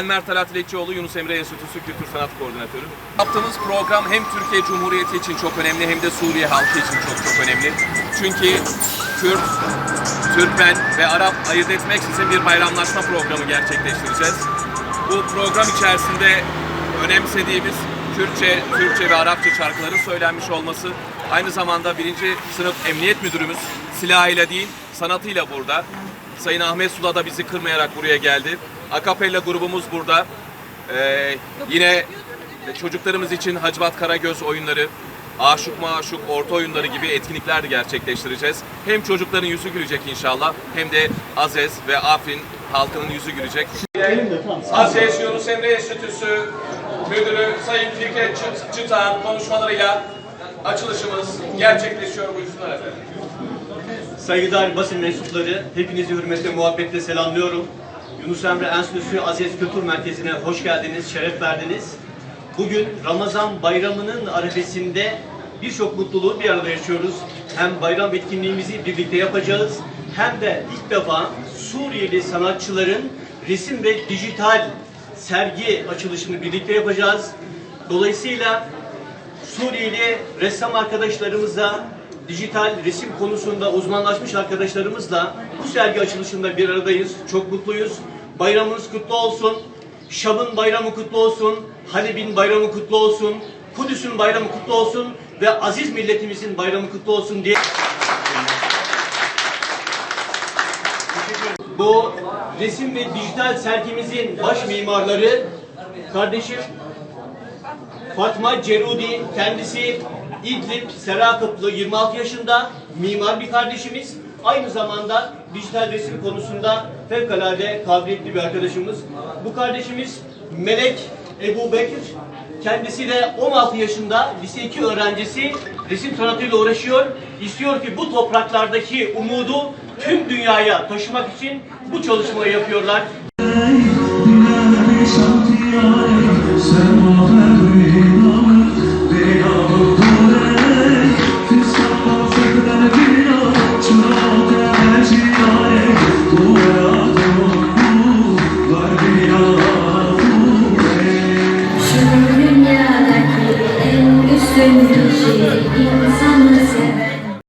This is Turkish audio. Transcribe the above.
Ben Mert Alat Yunus Emre Enstitüsü Kültür Sanat Koordinatörü. Yaptığımız program hem Türkiye Cumhuriyeti için çok önemli hem de Suriye halkı için çok çok önemli. Çünkü Kürt, Türkmen ve Arap ayırt etmeksizin bir bayramlaşma programı gerçekleştireceğiz. Bu program içerisinde önemsediğimiz Kürtçe, Türkçe ve Arapça şarkıların söylenmiş olması, aynı zamanda birinci sınıf emniyet müdürümüz silahıyla değil, sanatıyla burada. Sayın Ahmet Sula da bizi kırmayarak buraya geldi. Akapella grubumuz burada. Ee, yine çocuklarımız için Hacivat Karagöz oyunları, Aşık Maşuk orta oyunları gibi etkinlikler de gerçekleştireceğiz. Hem çocukların yüzü gülecek inşallah hem de Azez ve Afrin halkının yüzü gülecek. Azez Yunus Emre Enstitüsü Müdürü Sayın Fikret Çıt- Çıtan konuşmalarıyla açılışımız gerçekleşiyor buyursunlar efendim. Saygıdeğer basın mensupları, hepinizi hürmetle, muhabbetle selamlıyorum. Yunus Emre Enstitüsü Aziz Kültür Merkezi'ne hoş geldiniz, şeref verdiniz. Bugün Ramazan bayramının arifesinde birçok mutluluğu bir arada yaşıyoruz. Hem bayram etkinliğimizi birlikte yapacağız, hem de ilk defa Suriyeli sanatçıların resim ve dijital sergi açılışını birlikte yapacağız. Dolayısıyla Suriyeli ressam arkadaşlarımızla, dijital resim konusunda uzmanlaşmış arkadaşlarımızla bu sergi açılışında bir aradayız. Çok mutluyuz. Bayramınız kutlu olsun. Şam'ın bayramı kutlu olsun. Halep'in bayramı kutlu olsun. Kudüs'ün bayramı kutlu olsun ve aziz milletimizin bayramı kutlu olsun diye Bu resim ve dijital sergimizin baş mimarları kardeşim Fatma Cerudi kendisi İdlib Serakıplı 26 yaşında mimar bir kardeşimiz. Aynı zamanda dijital resim konusunda fevkalade kabiliyetli bir arkadaşımız. Bu kardeşimiz Melek Ebu Bekir. Kendisi de 16 yaşında lise 2 öğrencisi resim sanatıyla uğraşıyor. İstiyor ki bu topraklardaki umudu tüm dünyaya taşımak için bu çalışmayı yapıyorlar. Swimming shade in the sunset